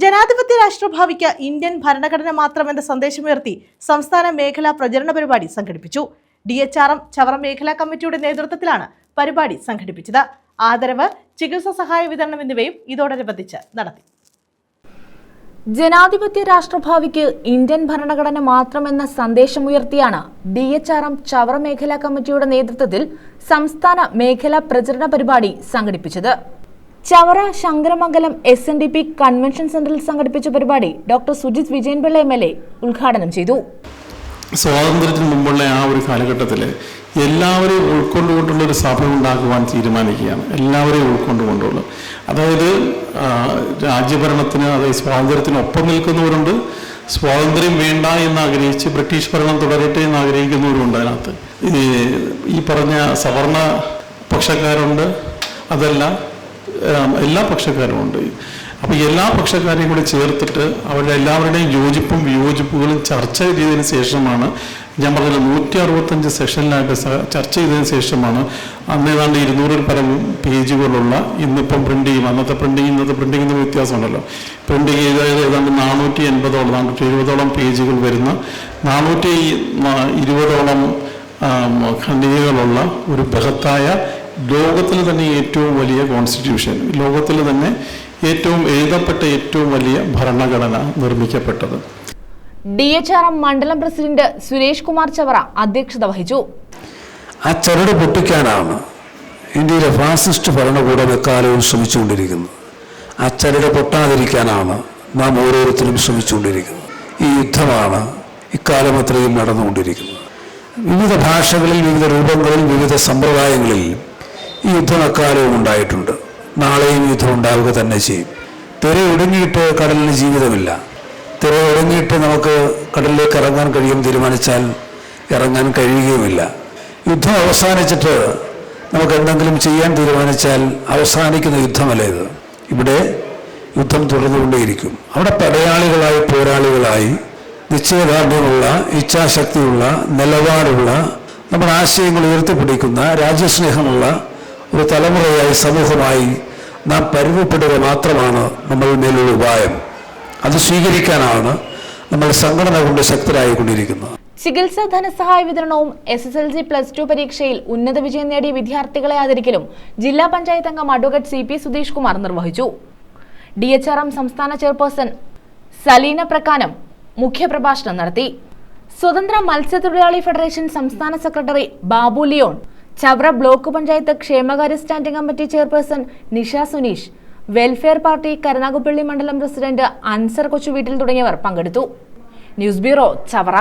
ജനാധിപത്യ രാഷ്ട്രഭാവിക്ക് ഇന്ത്യൻ ഭരണഘടന മാത്രമെന്ന സന്ദേശമുയർത്തി സംസ്ഥാന മേഖലാ പ്രചരണ പരിപാടി സംഘടിപ്പിച്ചു. D H R M Chavara മേഖലാ കമ്മിറ്റിയുടെ നേതൃത്വത്തിലാണ് പരിപാടി സംഘടിപ്പിച്ചത്. ആദരവ് ചികിത്സാ സഹായ വിതരണം എന്നിവയും ഇതോടനുബന്ധിച്ച് നടത്തി. ജനാധിപത്യ രാഷ്ട്രഭാവിക്ക് ഇന്ത്യൻ ഭരണഘടന മാത്രമെന്ന സന്ദേശമുയർത്തിയാണ് D H R M Chavara മേഖലാ കമ്മിറ്റിയുടെ നേതൃത്വത്തിൽ സംസ്ഥാന മേഖലാ പ്രചരണ പരിപാടി സംഘടിപ്പിച്ചത്. Chavara Sankaramangalam S N D P convention സെന്ററിൽ സംഘടിപ്പിച്ച പരിപാടി doctor Sujith Vijayan Pillai M L A ഉദ്ഘാടനം ചെയ്തു. സ്വാതന്ത്ര്യത്തിന് മുമ്പുള്ള ആ ഒരു കാലഘട്ടത്തിൽ എല്ലാവരെയും ഉൾക്കൊണ്ടുകൊണ്ടുള്ള ഒരു സഭ ഉണ്ടാക്കുവാൻ തീരുമാനിക്കുകയാണ്. എല്ലാവരെയും ഉൾക്കൊണ്ടുകൊണ്ടുള്ള. അതായത് രാജ്യഭരണത്തിന് അതായത് സ്വാതന്ത്ര്യത്തിന് ഒപ്പം നിൽക്കുന്നവരുണ്ട്. സ്വാതന്ത്ര്യം വേണ്ട എന്ന് ആഗ്രഹിച്ച് ബ്രിട്ടീഷ് ഭരണം തുടരട്ടെ എന്ന് ആഗ്രഹിക്കുന്നവരുണ്ട് അതിനകത്ത് ഈ പറഞ്ഞ സവർണ പക്ഷക്കാരുണ്ട്. അതല്ല എല്ലാ പക്ഷക്കാരും ഉണ്ട്. അപ്പോൾ എല്ലാ പക്ഷക്കാരെയും കൂടി ചേർത്തിട്ട് അവരുടെ എല്ലാവരുടെയും യോജിപ്പും വിയോജിപ്പുകളും ചർച്ച ചെയ്തതിന് ശേഷമാണ് ഞാൻ പറഞ്ഞത് നൂറ്റി അറുപത്തഞ്ച് സെഷനിലായിട്ട് ചർച്ച ചെയ്തതിന് ശേഷമാണ് അന്ന് ഏതാണ്ട് ഇരുന്നൂറിൽ പരം പേജുകളുള്ള ഇന്നിപ്പം പ്രിന്റ് ചെയ്യും അന്നത്തെ പ്രിന്റിങ് ഇന്നത്തെ പ്രിന്റിംഗ് തമ്മിൽ വ്യത്യാസമുണ്ടല്ലോ. പ്രിന്റ് ചെയ്തത് ഏതാണ്ട് നാനൂറ്റി എൺപതോളം നാനൂറ്റി എഴുപതോളം പേജുകൾ വരുന്ന നാനൂറ്റി ഇരുപതോളം ഖണ്ഡികകളുള്ള ഒരു ബൃഹത്തായ ലോകത്തിൽ തന്നെ ഏറ്റവും വലിയ കോൺസ്റ്റിറ്റ്യൂഷൻ ലോകത്തിൽ തന്നെ ഏറ്റവും എഴുതപ്പെട്ട ഏറ്റവും വലിയ ഭരണഘടന നിർമ്മിക്കപ്പെട്ടത്. ഡി എച്ച് ആർ എം മണ്ഡലം പ്രസിഡന്റ് സുരേഷ് കുമാർ ചവറ അധ്യക്ഷത വഹിച്ചു. ആ ചരട് പൊട്ടിക്കാനാണ് ഇന്ത്യയിലെ ഫാസിസ്റ്റ് ഭരണകൂടം എക്കാലവും ശ്രമിച്ചുകൊണ്ടിരിക്കുന്നത്. ആ ചരട് പൊട്ടാതിരിക്കാനാണ് നാം ഓരോരുത്തരും ശ്രമിച്ചുകൊണ്ടിരിക്കുന്നത്. ഈ യുദ്ധമാണ് ഇക്കാലം അത്രയും നടന്നുകൊണ്ടിരിക്കുന്നത്. വിവിധ ഭാഷകളിൽ വിവിധ രൂപങ്ങളിൽ വിവിധ സമ്പ്രദായങ്ങളിൽ യുദ്ധം എക്കാലവും ഉണ്ടായിട്ടുണ്ട് നാളെയും യുദ്ധം ഉണ്ടാവുക തന്നെ ചെയ്യും. തിര ഒടുങ്ങിയിട്ട് കടലിന് ജീവിതമില്ല. തിര ഒടുങ്ങിയിട്ട് നമുക്ക് കടലിലേക്ക് ഇറങ്ങാൻ കഴിയും തീരുമാനിച്ചാൽ ഇറങ്ങാൻ കഴിയുകയുമില്ല. യുദ്ധം അവസാനിച്ചിട്ട് നമുക്ക് എന്തെങ്കിലും ചെയ്യാൻ തീരുമാനിച്ചാൽ അവസാനിക്കുന്ന യുദ്ധമല്ല ഇത്? ഇവിടെ യുദ്ധം തുടർന്നുകൊണ്ടേയിരിക്കും. അവിടെ പടയാളികളായി പോരാളികളായി നിശ്ചയദാർഢ്യമുള്ള ഇച്ഛാശക്തിയുള്ള നിലപാടുള്ള നമ്മുടെ ആശയങ്ങൾ ഉയർത്തിപ്പിടിക്കുന്ന രാജ്യസ്നേഹമുള്ള ഒരു തലമുറയായി സമൂഹമായി നാം പരുവപ്പെടുക മാത്രമാണ് നമ്മൾ മേലുള്ള ഉപായം. അത് സ്വീകരിക്കാനാണ് നമ്മൾ സംഘടന കൊണ്ട് ശക്തരായിക്കൊണ്ടിരിക്കുന്നത്. ചികിത്സാ ധനസഹായ വിതരണവും S S L C plus two പരീക്ഷയിൽ ഉന്നത വിജയം നേടിയ വിദ്യാർത്ഥികളെ ആദരിക്കലും ജില്ലാ പഞ്ചായത്ത് അംഗം advocate C P Sudheesh Kumar നിർവഹിച്ചു. ഡി എച്ച് ആർ എം സംസ്ഥാന ചെയർപേഴ്സൺ സലീന പ്രകാനം മുഖ്യപ്രഭാഷണം നടത്തി. സ്വതന്ത്ര മത്സ്യത്തൊഴിലാളി ഫെഡറേഷൻ സംസ്ഥാന secretary Babu Leon Chavara block panchayat ക്ഷേമകാര്യ standing committee chairperson Nisha Suneesh welfare party Karunagappally മണ്ഡലം പ്രസിഡന്റ് അൻസർ കൊച്ചുവീട്ടിൽ തുടങ്ങിയവർ പങ്കെടുത്തു. News bureau Chavara.